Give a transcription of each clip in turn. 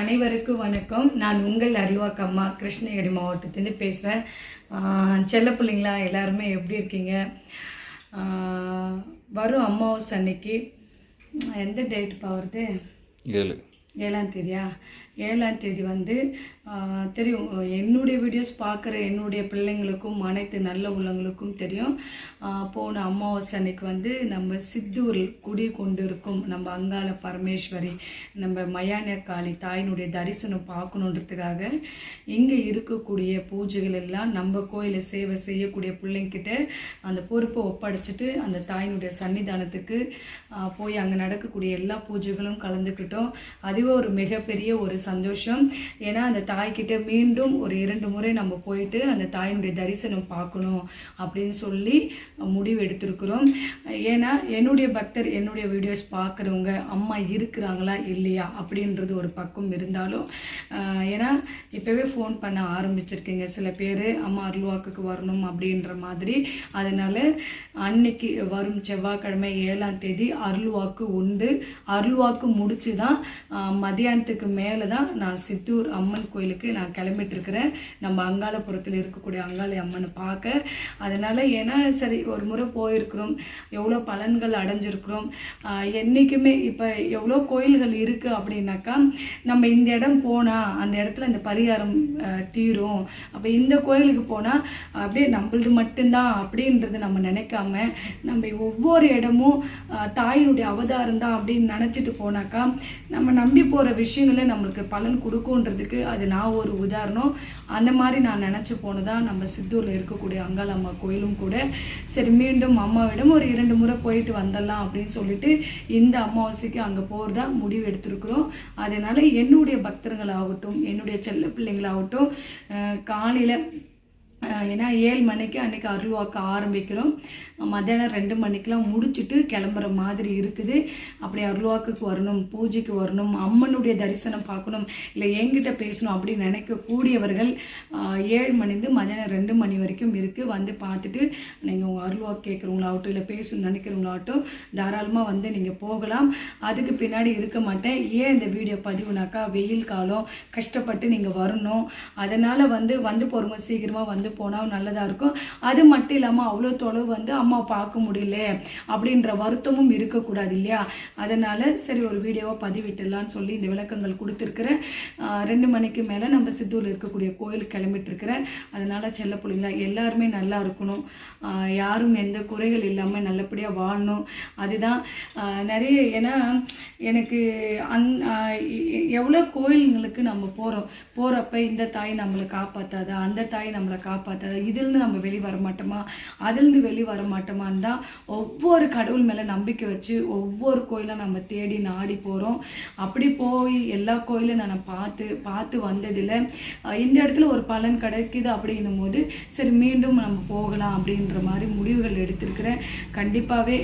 அனைவருக்கும் வணக்கம். நான் உங்கள் அருள்வாக்கம்மா கிருஷ்ணகிரி மாவட்டத்திலேருந்து பேசுகிறேன் செல்ல பிள்ளைங்களா எல்லாருமே எப்படி இருக்கீங்க? வரும் அமாவாசை அன்னைக்கு. எந்த டேட்டுப்பா வருது? ஏழு. ஏழாம் தேதியா? ஏழாம் தேதி வந்து தெரியும். என்னுடைய வீடியோஸ் பார்க்குற என்னுடைய பிள்ளைங்களுக்கும் அனைத்து நல்ல உள்ளங்களுக்கும் தெரியும். போன அமாவாசை அன்னைக்கு வந்து நம்ம சித்தூர் குடி கொண்டு இருக்கும் நம்ம அங்காள பரமேஸ்வரி நம்ம மயான காளி தாயினுடைய தரிசனம் பார்க்கணுன்றதுக்காக இங்கே இருக்கக்கூடிய பூஜைகள் எல்லாம் நம்ம கோயிலை சேவை செய்யக்கூடிய பிள்ளைங்கிட்ட அந்த பொறுப்பை ஒப்படைச்சிட்டு அந்த தாயினுடைய சன்னிதானத்துக்கு போய் அங்கே நடக்கக்கூடிய எல்லா பூஜைகளும் கலந்துக்கிட்டோம். அதுவே ஒரு மிகப்பெரிய ஒரு சந்தோஷம். ஏன்னா அந்த தாய்கிட்ட மீண்டும் ஒரு இரண்டு முறை நம்ம போயிட்டு அந்த தாயினுடைய தரிசனம் பார்க்கணும் அப்படின்னு சொல்லி முடிவு எடுத்திருக்கிறோம். ஏன்னா என்னுடைய பக்தர் என்னுடைய வீடியோஸ் பார்க்குறவங்க அம்மா இருக்கிறாங்களா இல்லையா அப்படின்றது ஒரு பக்கம் இருந்தாலும் ஏன்னா இப்போவே ஃபோன் பண்ண ஆரம்பிச்சிருக்கீங்க. சில பேர் அம்மா அருள்வாக்குக்கு வரணும் அப்படின்ற மாதிரி. அதனால் அன்னைக்கு வரும் செவ்வாய்க்கிழமை ஏழாம் தேதி அருள்வாக்கு உண்டு. அருள்வாக்கு முடிச்சு தான் மதியானத்துக்கு மேலே தான் நான் சித்தூர் அம்மன் கோயிலுக்கு நான் கிளம்பிட்டுருக்குறேன். நம்ம அங்காளபுரத்தில் இருக்கக்கூடிய அங்காளி அம்மனை பார்க்க. அதனால் ஏன்னா சரி ஒரு முறை போயிருக்கிறோம். எவ்வளோ பலன்கள் அடைஞ்சிருக்கிறோம். என்றைக்குமே என்னைக்குமே இப்போ எவ்வளோ கோயில்கள் இருக்குது அப்படின்னாக்கா நம்ம இந்த இடம் போனால் அந்த இடத்துல இந்த பரிகாரம் தீரும். அப்போ இந்த கோயிலுக்கு போனால் அப்படியே நம்மளது மட்டும்தான் அப்படின்றது நம்ம நினைக்காம நம்ம ஒவ்வொரு இடமும் தாயினுடைய அவதாரம் தான் அப்படின்னு நினச்சிட்டு போனாக்கா நம்ம நம்பி போகிற விஷயங்களே நம்மளுக்கு பலன் கொடுக்குன்றதுக்கு அது நான் ஒரு உதாரணம். அந்த மாதிரி நான் நினச்சி போனதான் நம்ம சித்தூரில் இருக்கக்கூடிய அங்காள் அம்மா கோயிலும் கூட. சரி மீண்டும் அம்மாவிடம் ஒரு இரண்டு முறை போயிட்டு வந்துடலாம் அப்படின்னு சொல்லிட்டு இந்த அமாவாசைக்கு அங்கே போகிறதா முடிவு எடுத்திருக்கிறோம். அதனால என்னுடைய பக்தர்கள் ஆகட்டும் என்னுடைய செல்ல பிள்ளைங்களாகட்டும் காலையில் ஏன்னா ஏழு மணிக்கு அன்றைக்கி அருள்வாக்க ஆரம்பிக்கிறோம். மத்தியானம் ரெண்டு மணிக்கெலாம் முடிச்சுட்டு கிளம்புற மாதிரி இருக்குது. அப்படி அருள்வாக்குக்கு வரணும் பூஜைக்கு வரணும் அம்மனுடைய தரிசனம் பார்க்கணும் இல்லை என்கிட்ட பேசணும் அப்படின்னு நினைக்கக்கூடியவர்கள் ஏழு மணிந்து மத்தியானம் ரெண்டு மணி வரைக்கும் இருக்குது வந்து பார்த்துட்டு நீங்கள் உங்கள் அருள்வாக்கு கேட்குறவங்களாகட்டும் இல்லை பேசணும்னு நினைக்கிறவங்களாகட்டும் தாராளமாக வந்து நீங்கள் போகலாம். அதுக்கு பின்னாடி இருக்க மாட்டேன். ஏன் இந்த வீடியோ பதிவுனாக்கா வெயில் காலம் கஷ்டப்பட்டு நீங்கள் வரணும். அதனால் வந்து வந்து போகிறவங்க சீக்கிரமாக வந்து போனால் நல்லதாக இருக்கும். அது மட்டும் இல்லாமல் அவ்வளோ தொலைவு வந்து அம்மா பார்க்க முடியல அப்படின்ற வருத்தமும் இருக்கக்கூடாது இல்லையா? அதனால் சரி ஒரு வீடியோவாக பதிவிட்டுடலான்னு சொல்லி இந்த விளக்கங்கள் கொடுத்துருக்குறேன். ரெண்டு மணிக்கு மேலே நம்ம சித்தூரில் இருக்கக்கூடிய கோயிலுக்கு கிளம்பிட்டுருக்குறேன். அதனால் செல்ல பிள்ளைங்களா எல்லாருமே நல்லா இருக்கணும். யாரும் எந்த குறைகள் இல்லாமல் நல்லபடியாக வாழணும். அதுதான் நிறைய ஏன்னா எனக்கு அந் எவ்வளோ கோயிலுங்களுக்கு நம்ம போகிறோம் போகிறப்ப இந்த தாய் நம்மளை காப்பாற்றாதா அந்த தாய் நம்மளை காப்பாற்றாதா இதுலேருந்து நம்ம வெளியே வர மாட்டோமா? அதுலேருந்து வெளியே வர மாட்டோமான்னு தான் ஒவ்வொரு கடவுள் மேலே நம்பிக்கை வச்சு ஒவ்வொரு கோயிலாக நம்ம தேடி நாடி போகிறோம் அப்படி போய் எல்லா கோயிலும் நான் பார்த்து பார்த்து வந்ததில் இந்த இடத்துல ஒரு பலன் கிடைக்குது அப்படின்னும் போது சரி மீண்டும் நம்ம போகலாம் அப்படின்ற மாதிரி முடிவுகள் எடுத்திருக்கிறேன். கண்டிப்பாகவே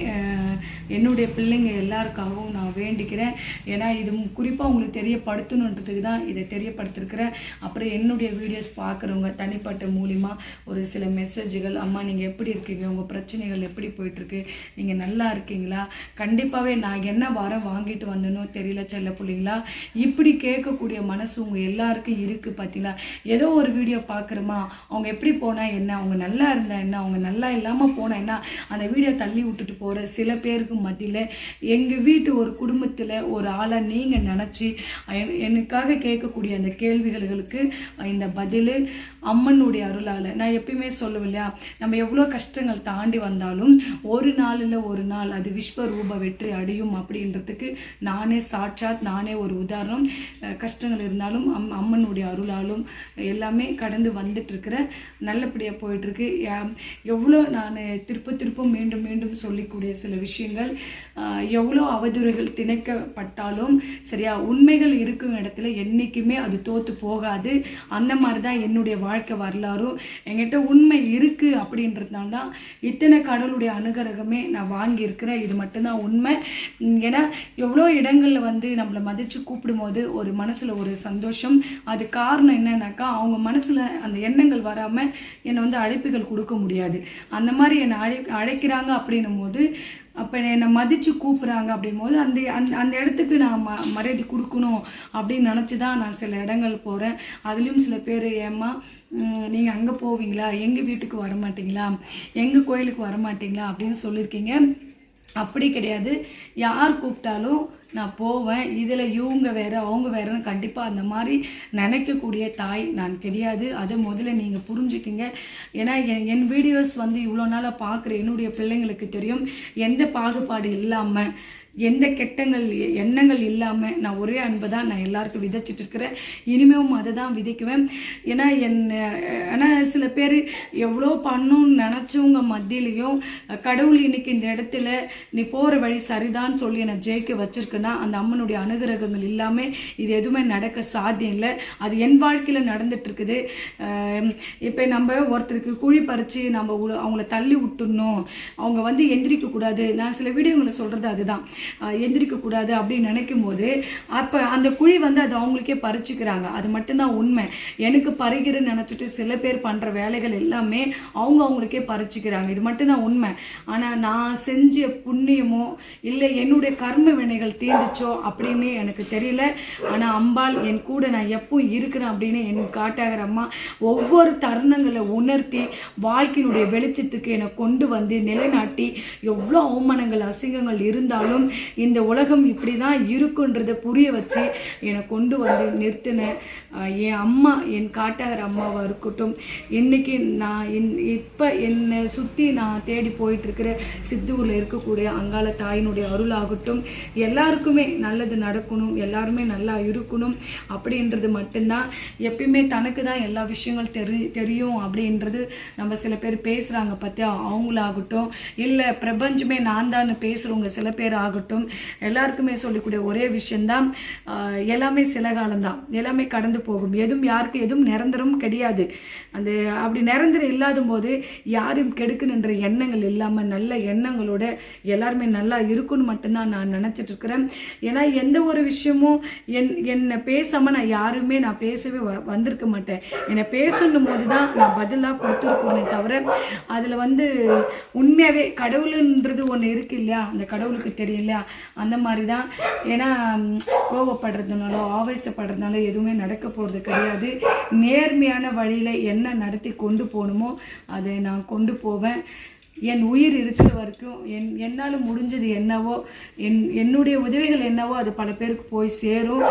என்னுடைய பிள்ளைங்க எல்லாருக்காகவும் நான் வேண்டிக்கிறேன். ஏன்னா இது குறிப்பாக உங்களுக்கு தெரியப்படுத்தணுன்றதுக்கு தான் இதை தெரியப்படுத்திருக்கிறேன். அப்புறம் என்னுடைய வீடியோஸ் பார்க்குறவங்க தனிப்பட்ட மூலிமா ஒரு சில மெசேஜ்கள் அம்மா நீங்கள் எப்படி இருக்கீங்க? உங்கள் பிரச்சனை பிரச்சனைகள் எப்படி போயிட்டுருக்கு? நீங்கள் நல்லா இருக்கீங்களா? கண்டிப்பாகவே நான் என்ன வாரம் வாங்கிட்டு வந்தனோ தெரியல செல்ல பிள்ளைங்களா. இப்படி கேட்கக்கூடிய மனசு உங்கள் எல்லாருக்கும் இருக்குது பார்த்தீங்களா ஏதோ ஒரு வீடியோ பார்க்குறோமா அவங்க எப்படி போனால் என்ன? அவங்க நல்லா இருந்தால் என்ன? அவங்க நல்லா இல்லாமல் போனால் என்ன? அந்த வீடியோ தள்ளி விட்டுட்டு போகிற சில பேருக்கு மத்தியில் எங்கள் வீட்டு ஒரு குடும்பத்தில் ஒரு ஆளை நீங்கள் நினச்சி எனக்காக கேட்கக்கூடிய அந்த கேள்விகளுக்கு இந்த பதில் அம்மனுடைய அருளால். நான் எப்பயுமே சொல்லுவேன் இல்லையா? நம்ம எவ்வளோ கஷ்டங்கள் தாண்டி வந்தாலும் ஒரு நாளில் ஒரு நாள் அது விஸ்வரூப வெற்றி அடையும் அப்படின்றதுக்கு நானே சாட்சாத் நானே ஒரு உதாரணம். கஷ்டங்கள் இருந்தாலும் அம் அம்மனுடைய அருளாலும் எல்லாமே கடந்து வந்துட்டுருக்கிற நல்லபடியாக போயிட்டுருக்கு. எவ்வளோ நான் திருப்ப திருப்ப மீண்டும் மீண்டும் சொல்லிக்கூடிய சில விஷயங்கள் எவ்வளோ அவதூறுகள் திணைக்கப்பட்டாலும் சரியா உண்மைகள் இருக்கும் இடத்துல என்றைக்குமே அது தோற்று போகாது. அந்த மாதிரி தான் என்னுடைய வாழ்க்கை வரலாறும். என்கிட்ட உண்மை இருக்குது அப்படின்றதுனால தான் இத்தனை கடவுளுடைய அனுகிரகமே நான் வாங்கியிருக்கிறேன். இது மட்டும்தான் உண்மை. ஏன்னா எவ்வளோ இடங்களில் வந்து நம்மளை மதித்து கூப்பிடும்போது ஒரு மனசில் ஒரு சந்தோஷம். அது காரணம் என்னன்னாக்கா அவங்க மனசில் அந்த எண்ணங்கள் வராமல் என்னை வந்து அழைப்புகள் கொடுக்க முடியாது. அந்த மாதிரி என்னை அழை அழைக்கிறாங்க அப்படின்னும் போது அப்போ என்னை மதித்து கூப்பிட்றாங்க அப்படிங்கும்போது அந்த அந்த அந்த இடத்துக்கு நான் ம மரியாதை கொடுக்கணும் அப்படின்னு நினச்சி தான் நான் சில இடங்கள் போகிறேன் அதுலேயும் சில பேர் ஏம்மா நீங்கள் அங்கே போவீங்களா? எங்கள் வீட்டுக்கு வரமாட்டிங்களா? எங்கள் கோயிலுக்கு வரமாட்டிங்களா? அப்படின்னு சொல்லியிருக்கீங்க. அப்படி கிடையாது. யார் கூப்பிட்டாலும் நான் போவேன். இதில் இவங்க வேறு அவங்க வேறுன்னு கண்டிப்பாக அந்த மாதிரி நினைக்கக்கூடிய தாய் நான் கிடையாது. அதை முதல்ல நீங்கள் புரிஞ்சுக்கிங்க. ஏன்னா என் என் வீடியோஸ் வந்து இவ்வளோ நாளாக பார்க்குற என்னுடைய பிள்ளைங்களுக்கு தெரியும். எந்த பாகுபாடு இல்லாமல் எந்த கெட்டங்கள் எண்ணங்கள் இல்லாமல் நான் ஒரே அன்பை தான் நான் எல்லாருக்கும் விதைச்சிட்டு இருக்கிறேன். இனிமேவும் அதை தான் விதைக்குவேன். ஏன்னா என் ஆனால் சில பேர் எவ்வளோ பண்ணணும்னு நினச்சவங்க மத்தியிலையும் கடவுள் இன்னைக்கு இந்த இடத்துல நீ போகிற வழி சரிதான்னு சொல்லி என்னை ஜெயிக்க வச்சுருக்குன்னா அந்த அம்மனுடைய அனுகிரகங்கள் இல்லாமல் இது எதுவுமே நடக்க சாத்தியம் இல்லை. அது என் வாழ்க்கையில் நடந்துட்டுருக்குது இப்போ நம்ம ஒருத்தருக்கு குழி பறித்து நம்ம அவங்கள தள்ளி விட்டுடணும். அவங்க வந்து எந்திரிக்கக்கூடாது. நான் சில வீடியோங்களை சொல்கிறது அதுதான். எந்திரிக்கக்கூடாது அப்படின்னு நினைக்கும் போது அப்போ அந்த குழி வந்து அது அவங்களுக்கே பறிச்சுக்கிறாங்க. அது மட்டும்தான் உண்மை. எனக்கு பறிகிறன்னு நினச்சிட்டு சில பேர் பண்ணுற வேலைகள் எல்லாமே அவங்க அவங்களுக்கே பறிச்சுக்கிறாங்க. இது மட்டும்தான் உண்மை. ஆனால் நான் செஞ்ச புண்ணியமோ இல்லை என்னுடைய கர்ம வினைகள் தீர்ந்துச்சோ அப்படின்னு எனக்கு தெரியல. ஆனால் அம்பாள் என் கூட நான் எப்போ இருக்கிறேன் அப்படின்னு என் காட்டாகிற அம்மா ஒவ்வொரு தருணங்களை உணர்த்தி வாழ்க்கையினுடைய வெளிச்சத்துக்கு என்னை கொண்டு வந்து நிலைநாட்டி எவ்வளோ அவமானங்கள் அசிங்கங்கள் இருந்தாலும் இந்த உலகம் இப்படி தான் இருக்குன்றதை புரிய வச்சு என்னை கொண்டு வந்து நிறுத்தினேன் என் அம்மா என் காட்டார் அம்மாவாக இருக்கட்டும். இன்னைக்கு நான் என் இப்போ என்னை சுற்றி நான் தேடி போயிட்டுருக்கிற சித்தூரில் இருக்கக்கூடிய அங்காள தாயினுடைய அருளாகட்டும். எல்லாருக்குமே நல்லது நடக்கணும் எல்லாருமே நல்லா இருக்கணும் அப்படின்றது மட்டும்தான். எப்பயுமே தனக்கு தான் எல்லா விஷயங்கள் தெரி தெரியும் அப்படின்றது நம்ம சில பேர் பேசுகிறாங்க பார்த்தியா அவங்களாகட்டும். இல்லை பிரபஞ்சமே நான் தான் பேசுகிறவங்க சில பேர் ஆகட்டும். எல்லாருக்குமே சொல்லக்கூடிய ஒரே விஷயந்தான் எல்லாமே சில காலம்தான். எல்லாமே கடந்து போகும். எதுவும் யாருக்கு எதுவும் நிரந்தரம் கிடையாது. அந்த அப்படி நிரந்தரம் இல்லாத போது யாரும் கெடுக்கணுன்ற எண்ணங்கள் இல்லாமல் நல்ல எண்ணங்களோட எல்லாருமே நல்லா இருக்குன்னு மட்டும்தான் நான் நினச்சிட்டு இருக்கிறேன் ஏன்னா எந்த ஒரு விஷயமும் என் என்னை பேசாமல் நான் யாருமே நான் பேசவே வ- வந்திருக்க மாட்டேன். என்னை பேசணும் போது தான் நான் பதிலாக கொடுத்துருக்கோனே தவிர அதில் வந்து உண்மையாகவே கடவுளுன்றது ஒன்று இருக்கு இல்லையா? அந்த கடவுளுக்கு தெரியல இல்லையா? அந்த மாதிரி தான் ஏன்னா கோவப்படுறதுனாலோ ஆவேசப்படுறதுனால எதுவுமே நடக்க போகிறது கிடையாது. நேர்மையான வழியில் என்ன நடத்தி கொண்டு போகணுமோ அதை நான் கொண்டு போவேன். என் உயிர் இருக்கிற வரைக்கும் என் என்னால் முடிஞ்சது என்னவோ என் என்னுடைய உதவிகள் என்னவோ அது பல பேருக்கு போய் சேரும்.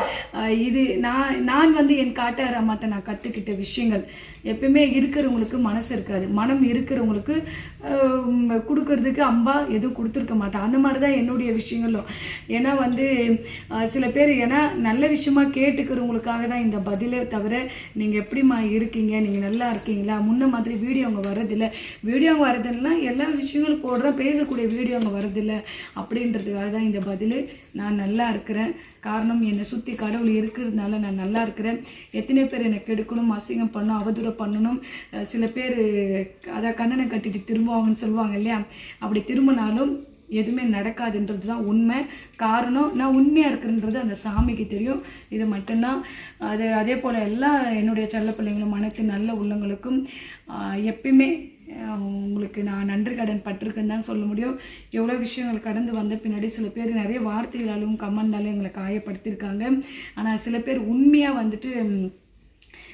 இது நான் நான் வந்து என் காட்டார மாட்டேன் நான் கற்றுக்கிட்ட விஷயங்கள். எப்பயுமே இருக்கிறவங்களுக்கு மனசு இருக்காது. மனம் இருக்கிறவங்களுக்கு கொடுக்கறதுக்கு அம்பா எதுவும் கொடுத்துருக்க மாட்டேன். அந்த மாதிரி தான் என்னுடைய விஷயங்களும். ஏன்னா வந்து சில பேர் ஏன்னா நல்ல விஷயமா கேட்டுக்கிறவங்களுக்காக தான் இந்த பதிலே தவிர நீங்கள் எப்படிம்மா இருக்கீங்க? நீங்கள் நல்லா இருக்கீங்களா? முன்ன மாதிரி வீடியோங்க வர்றதில்ல. வீடியோங்க எல்லாம் எல்லா விஷயங்களும் போடுறோம் பேசக்கூடிய வீடியோ அங்கே வரதில்ல. அப்படின்றதுக்காக தான் இந்த பதில். நான் நல்லா இருக்கிறேன். காரணம் என்னை சுற்றி கடவுள் இருக்கிறதுனால நான் நல்லா இருக்கிறேன். எத்தனை பேர் என்னை கெடுக்கணும் அசிங்கம் பண்ணணும் அவதூறம் பண்ணணும். சில பேர் அதை கண்ணனை கட்டிட்டு திரும்புவாங்கன்னு சொல்லுவாங்க இல்லையா? அப்படி திரும்பினாலும் எதுவுமே நடக்காதுன்றது தான் உண்மை. காரணம் நான் உண்மையாக இருக்கிறன்றது அந்த சாமிக்கு தெரியும். இது மட்டும்தான். அது அதே போல் எல்லா என்னுடைய செல்ல பிள்ளைங்களும் மனத்து நல்ல உள்ளங்களுக்கும் எப்பயுமே உங்களுக்கு நான் நன்றி கடன் பட்டிருக்கேன்னு தான் சொல்ல முடியும். எவ்வளோ விஷயங்கள் கடந்து வந்த பின்னாடி சில பேர் நிறைய வார்த்தைகளாலும் கமெண்டாலும் எங்களை காயப்படுத்தியிருக்காங்க. ஆனால் சில பேர் உண்மையாக வந்துட்டு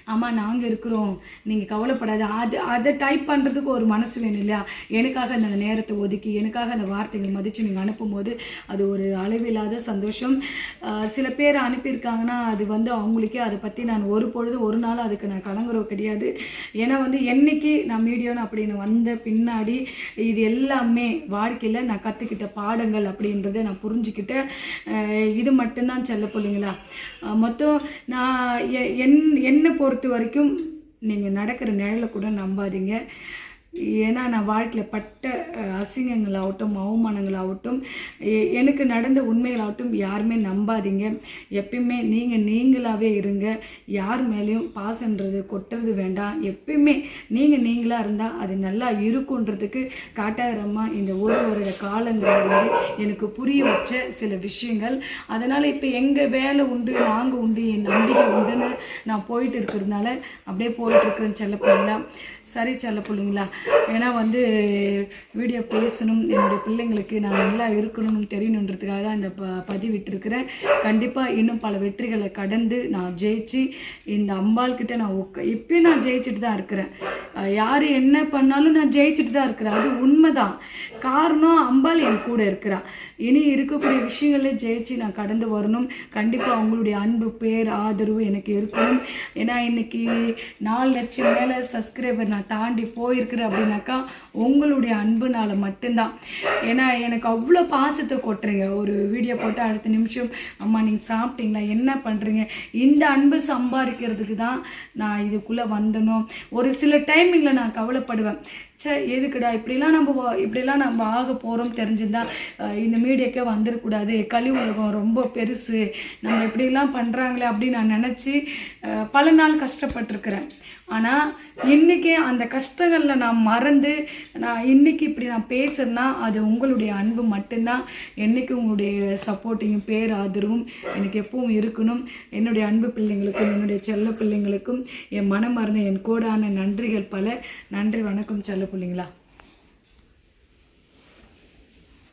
ஆமாம் அம்மா நாங்கள் இருக்கிறோம். நீங்கள் கவலைப்படாது. அது அதை டைப் பண்ணுறதுக்கு ஒரு மனசு வேணும் இல்லையா? எனக்காக அந்த நேரத்தை ஒதுக்கி எனக்காக அந்த வார்த்தைகள் மதித்து நீங்கள் அனுப்பும்போது அது ஒரு அளவில்லாத சந்தோஷம். சில பேர் அனுப்பியிருக்காங்கன்னா அது வந்து அவங்களுக்கே அதை பற்றி நான் ஒரு பொழுது ஒரு நாள் அதுக்கு நான் கலங்குறவு கிடையாது. ஏன்னா வந்து என்னைக்கு நான் மீடியோன்னு அப்படின்னு வந்த பின்னாடி இது எல்லாமே வாழ்க்கையில் நான் கற்றுக்கிட்ட பாடங்கள் அப்படின்றத நான் புரிஞ்சுக்கிட்டேன். இது மட்டும்தான் செல்ல பிள்ளைங்களா? மொத்தம் நான் எ- என் பொருள் பொறுத்த வரைக்கும் நீங்கள் நடக்கிற நிழலை கூட நம்பாதீங்க. ஏன்னா நான் வாழ்க்கையில் பட்ட அசிங்கங்களாகட்டும் அவமானங்களாகட்டும் எ- எனக்கு நடந்த உண்மைகளாகட்டும் யாருமே நம்பாதீங்க. எப்பயுமே நீங்கள் நீங்களாகவே இருங்க. யார் மேலேயும் பாசன்றது கொட்டுறது வேண்டாம். எப்பயுமே நீங்கள் நீங்களாக இருந்தால் அது நல்லா இருக்குன்றதுக்கு காட்டாகிறம்மா இந்த ஒரு வருட காலங்கள் வந்து எனக்கு புரிய வச்ச சில விஷயங்கள். அதனால் இப்போ எங்கள் வேலை உண்டு நாங்கள் உண்டு என் நம்பிக்கை உண்டுன்னு நான் போயிட்டு இருக்கிறதுனால அப்படியே போயிட்டு இருக்கிறேன்னு செல்ல சரி செல்ல பிள்ளைங்களா? ஏன்னா வந்து வீடியோ பேசணும். என்னுடைய பிள்ளைங்களுக்கு நான் நல்லா இருக்கணும்னு தெரியணுன்றதுக்காக தான் இந்த ப பதிவிட்டிருக்கிறேன். கண்டிப்பாக இன்னும் பல வெற்றிகளை கடந்து நான் ஜெயிச்சு இந்த அம்பாள் கிட்ட நான் உக்க இப்பயும் நான் ஜெயிச்சுட்டு தான் இருக்கிறேன். யார் என்ன பண்ணாலும் நான் ஜெயிச்சுட்டு தான் இருக்கிறேன். அது உண்மைதான். காரணம் அம்பாள் என் கூட இருக்கிறா. இனி இருக்கக்கூடிய விஷயங்களே ஜெயிச்சு நான் கடந்து வரணும். கண்டிப்பாக அவங்களுடைய அன்பு பேர் ஆதரவு எனக்கு இருக்கணும். ஏன்னா இன்னைக்கு நாலு லட்சம் மேலே சப்ஸ்கிரைபர் நான் தாண்டி போயிருக்கிறேன் அப்படின்னாக்கா உங்களுடைய அன்புனால மட்டும்தான். ஏன்னா எனக்கு அவ்வளோ பாசத்தை கொட்டுறீங்க. ஒரு வீடியோ போட்டு அடுத்த நிமிஷம் அம்மா நீங்கள் சாப்பிட்டீங்களா? என்ன பண்ணுறீங்க இந்த அன்பு சம்பாதிக்கிறதுக்கு தான் நான் இதுக்குள்ளே வந்தனும் ஒரு சில டைமிங்கில் நான் கவலைப்படுவேன். ச்சே எதுக்குடா? இப்படிலாம் நம்ம இப்படிலாம் நம்ம ஆக போகிறோம் தெரிஞ்சிருந்தா இந்த மீடியாக்கே வந்துடக்கூடாது கலி உலகம் ரொம்ப பெருசு. நம்ம இப்படிலாம் பண்ணுறாங்களே அப்படின்னு நான் நினச்சி பல நாள் கஷ்டப்பட்டிருக்கிறேன். ஆனால் இன்றைக்கி அந்த கஷ்டங்களில் நான் மறந்து நான் இன்றைக்கி இப்படி நான் பேசுகிறேன்னா அது உங்களுடைய அன்பு மட்டும்தான். என்றைக்கு உங்களுடைய சப்போர்ட்டையும் பேர் ஆதரவும் எனக்கு எப்பவும் இருக்கணும். என்னுடைய அன்பு பிள்ளைங்களுக்கும் என்னுடைய செல்ல பிள்ளைங்களுக்கும் என் மனமறந்த என் கோடான நன்றிகள் பல. நன்றி வணக்கம் செல்ல பிள்ளைங்களா.